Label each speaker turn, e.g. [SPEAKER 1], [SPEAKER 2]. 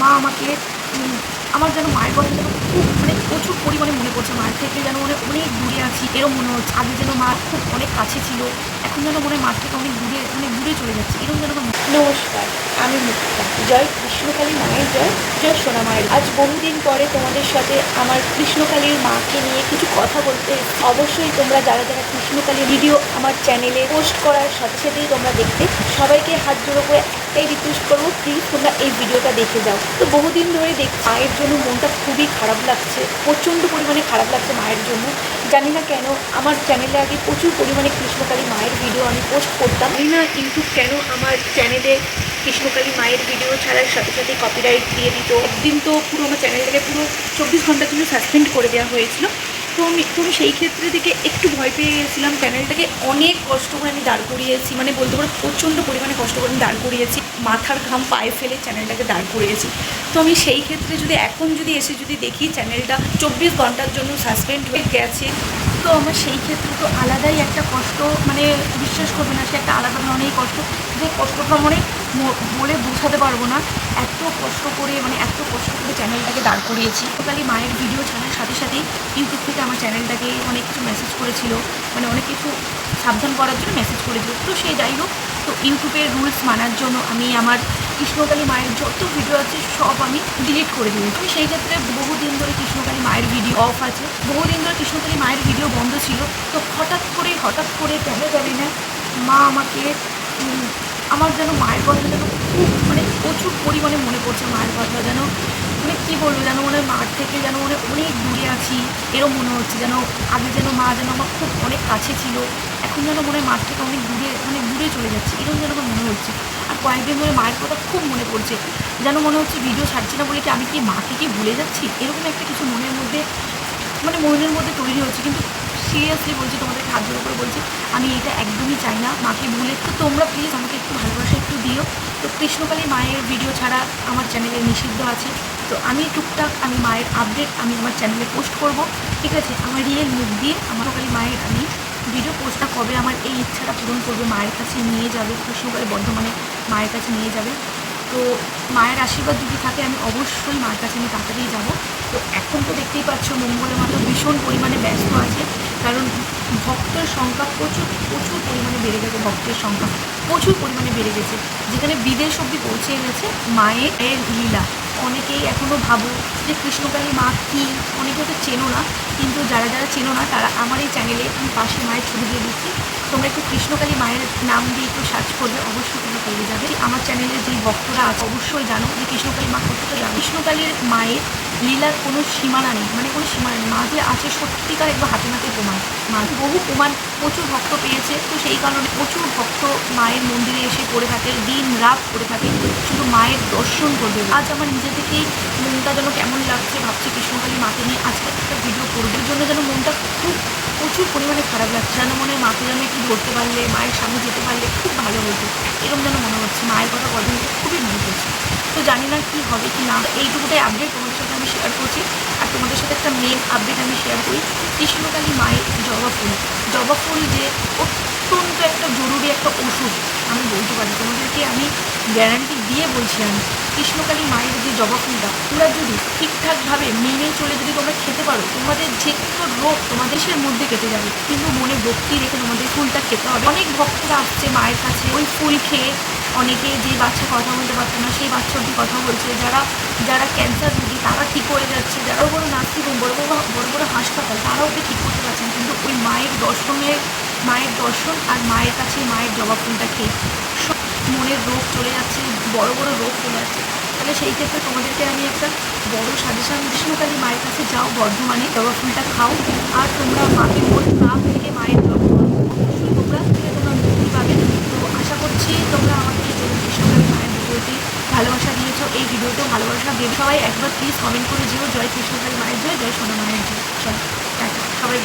[SPEAKER 1] মা আমাকে আমার যেন মায়ের কথা যেন খুব মানে প্রচুর পরিমাণে মনে পড়ছে। মায়ের থেকে যেন মনে অনেক দূরে আছি, এরম মনে হচ্ছে। আগে যেন মা খুব অনেক কাছে ছিল, এখন যেন মনে মার থেকে অনেক দূরে অনেক দূরে চলে যাচ্ছে। এরকম যেন
[SPEAKER 2] নমস্কার, আমি মুক্তা। জয় কৃষ্ণকালী মায়ের জয় জয় সোনা মায়ের আজ বহুদিন পরে তোমাদের সাথে আমার কৃষ্ণকালীর মাকে নিয়ে কিছু কথা বলতে অবশ্যই তোমরা যারা যারা কৃষ্ণকালীর ভিডিও আমার চ্যানেলে পোস্ট করার সাথে সাথেই তোমরা দেখতে, সবাইকে হাত জোড়ো করে একটাই রিকোয়েস্ট করব প্লিজ তোমরা এই ভিডিওটা দেখে যাও। তো বহুদিন ধরে দেখ মায়ের জন্য মনটা খুবই খারাপ লাগছে, প্রচণ্ড পরিমাণে খারাপ লাগছে মায়ের জন্য। জানি না কেন, আমার চ্যানেলে আগে প্রচুর পরিমাণে কৃষ্ণকালী মায়ের ভিডিও আমি পোস্ট করতাম। জানি না কিন্তু কেন আমার চ্যানেলে কৃষ্ণকালী মায়ের ভিডিও ছাড়ার সাথে সাথে কপিরাইট দিয়ে দিত। একদিন তো পুরো আমার চ্যানেলটাকে পুরো চব্বিশ ঘণ্টার জন্য সাসপেন্ড করে দেওয়া হয়েছিল। তো আমি একটু সেই ক্ষেত্রে থেকে একটু ভয় পেয়ে গেছিলাম। চ্যানেলটাকে অনেক কষ্ট করে আমি দাঁড় করিয়েছি মানে বলতে পারো প্রচণ্ড পরিমাণে কষ্ট করে আমি দাঁড় করিয়েছি। মাথার ঘাম পায়ে ফেলে চ্যানেলটাকে দাঁড় করিয়েছি। তো আমি সেই ক্ষেত্রে যদি এখন যদি এসে যদি দেখি চ্যানেলটা চব্বিশ ঘণ্টার জন্য সাসপেন্ড হয়ে গেছে, তো আমার সেই ক্ষেত্রে তো আলাদাই একটা কষ্ট মানে বিশ্বাস করবে না, সে একটা আলাদা ধরনের কষ্ট। যে কষ্টটা মানে বলে বোঝাতে পারব না। এত কষ্ট করে মানে এত কষ্ট করে চ্যানেলটাকে দাঁড় করিয়েছি। টোটালি মায়ের ভিডিও ছাড়ার সাথে সাথেই ইউটিউব থেকে আমার চ্যানেলটাকে অনেক কিছু মেসেজ করেছিল। মানে অনেক কিছু সাবধান করার জন্য মেসেজ করেছিল। তো সে যাই হোক তো ইউটিউবের রুলস মানার জন্য আমি আমার কৃষ্ণকালী মায়ের যত ভিডিও আছে সব আমি ডিলিট করে দিয়েছি। আমি সেই ক্ষেত্রে বহুদিন ধরে কৃষ্ণকালী মায়ের ভিডিও অফ আছে। বহুদিন ধরে কৃষ্ণকালী মায়ের ভিডিও বন্ধ ছিল। তো হঠাৎ করে হঠাৎ করে কেন জানি না মা আমাকে আমার যেন মায়ের কথা যেন খুব মানে প্রচুর পরিমাণে মনে পড়ছে মায়ের কথা। যেন মানে কী বলব, যেন মনে হয় মার থেকে যেন মনে অনেক দূরে আছি। এরম মনে হচ্ছে যেন আগে যেন মা যেন আমার খুব অনেক কাছে ছিল। এখন যেন মনে হয় মার থেকে অনেক দূরে মানে দূরে চলে যাচ্ছে। এরকম যেন আমার মনে হচ্ছে। আর কয়েকদিন ধরে মায়ের কথা খুব মনে পড়ছে। যেন মনে হচ্ছে ভিডিও ছাড়ছি না বলে কি আমি কি মাকে কি ভুলে যাচ্ছি? এরকম একটা কিছু মনের মধ্যে মানে মনের মধ্যে তৈরি হচ্ছে। কিন্তু সিরিয়াসলি বলছি তোমাদের জোড়ো করে বলছি, আমি এটা একদমই চাই না। মাকে ভুলে, তো তোমরা প্লিজ আমাকে একটু ভালোবাসা একটু দিও। তো কৃষ্ণকালী মায়ের ভিডিও ছাড়া আমার চ্যানেলে নিষিদ্ধ আছে। তো আমি টুকটাক আমি মায়ের আপডেট আমি আমার চ্যানেলে পোস্ট করব। ঠিক আছে? আমার রিয়েল মুখ দিয়ে, আমার কালী মায়ের আমি ভিডিও পোস্টটা কবে? আমার এই ইচ্ছাটা পূরণ করবে। মায়ের কাছে নিয়ে যাবে কৃষ্ণকালী বর্ধমানে মায়ের কাছে নিয়ে যাবে। তো মায়ের আশীর্বাদ যদি থাকে, আমি অবশ্যই মায়ের কাছে আমি তাড়াতাড়ি যাব। তো এখন তো দেখতেই পাচ্ছ, মঙ্গলের মাত্র ভীষণ পরিমাণে ব্যস্ত আছে। কারণ ভক্তের সংখ্যা প্রচুর প্রচুর পরিমাণে বেড়ে গেছে, ভক্তের সংখ্যা প্রচুর পরিমাণে বেড়ে গেছে। যেখানে বিদেশ অব্দি পৌঁছে গেছে মায়ের লীলা। অনেকেই এখনও ভাবো যে কৃষ্ণকালী মা কী? অনেকে তো চেনো না, কিন্তু যারা যারা চেনো না, তারা আমার এই চ্যানেলে আমি পাশে মায়ের ছবি দিয়ে দিচ্ছি। তোমরা একটু কৃষ্ণকালী মায়ের নাম দিয়ে একটু সার্চ করবে, অবশ্যই তুমি পেয়ে যাবে। আমার চ্যানেলে যে ভক্তরা আছে, অবশ্যই জানো যে কৃষ্ণকালী মা কতটা জানো। কৃষ্ণকালীর মায়ের লীলার কোনো সীমানা নেই মানে কোনো সীমানা নেই। মা যে আছে সত্যিকার একবার হাতে নাতে প্রমাণ। মা বহু প্রমাণ প্রচুর ভক্ত পেয়েছে, তো সেই কারণে প্রচুর ভক্ত মায়ের মন্দিরে এসে পড়ে থাকে, দিন রাত করে থাকে, শুধু মায়ের দর্শন করবে। আজ আমার নিজে থেকেই মনটা যেন কেমন লাগছে ভাবছি কৃষ্ণকালী মাকে নিয়ে আজকে একটা ভিডিও করবার জন্য যেন মনটা খুব প্রচুর পরিমাণে খারাপ লাগছে। যেন মনে হয় মাকে যেন একটু ধরতে পারলে, মায়ের সামনে যেতে পারলে খুব ভালো হতো। এরকম যেন মনে মায়ের কথা কদিন খুবই মনে পড়ছে তো জানি না কী হবে কি না এইটুকুটাই আপডেট তোমাদের সাথে আমি শেয়ার করছি। আর তোমাদের সাথে একটা মেন আপডেট আমি শেয়ার করি, কৃষ্ণকালী মায়ের জবা ফুল। জবা ফুল যে অত্যন্ত একটা জরুরি একটা ওষুধ, আমি বলতে পারি। তোমাদেরকে আমি গ্যারান্টি দিয়ে বলছি আমি, কৃষ্ণকালী মায়ের যে জবা ফুলটা তোমরা যদি ঠিকঠাকভাবে মেনে চলে যদি তোমরা খেতে পারো, তোমাদের যে কোনো রোগ তোমাদের মধ্যে কেটে যাবে। কিন্তু মনে ভক্তি রেখে তোমাদের ফুলটা খেতে হবে। অনেক ভক্তরা আসছে মায়ের কাছে, ওই ফুল খেয়ে অনেকে যে বাচ্চা কথা বলতে পারতো না, সেই বাচ্চা অব্দি কথা বলছে। যারা যারা ক্যান্সার রোগী তারা ঠিক হয়ে যাচ্ছে। যারা বড় নার্সিংহোম বড় বড় বড় বড় হাসপাতাল, তারাও ওকে ঠিক করতে পারছেন কিন্তু ওই মায়ের দর্শনের মায়ের দর্শন আর মায়ের কাছে মায়ের জবা ফুলটা খেয়ে সব মনের রোগ চলে যাচ্ছে, বড় বড় রোগ চলে যাচ্ছে। তাহলে সেই ক্ষেত্রে তোমাদেরকে আমি একটা বড় সাজেশন গ্রীষ্মকালী মায়ের কাছে যাও বর্ধমানে। জবা ফুলটা খাও। আর তোমরা মাকে মন প্রাণ থেকে মায়ের জপ করো অবশ্যই তোমরা থেকে তোমরা মুক্তি পাবে তো আশা করছি তোমরা আমাকে এই গ্রীষ্মকালী মায়ের ভিডিওটি ভালোবাসা দিয়েছ, এই ভিডিওতে ভালোবাসা দেবে। সবাই একবার প্লিজ কমেন্ট করে যেও। জয় কৃষ্ণকালী মায়ের জয় জয় সোনা মায়ের জয়। সবাই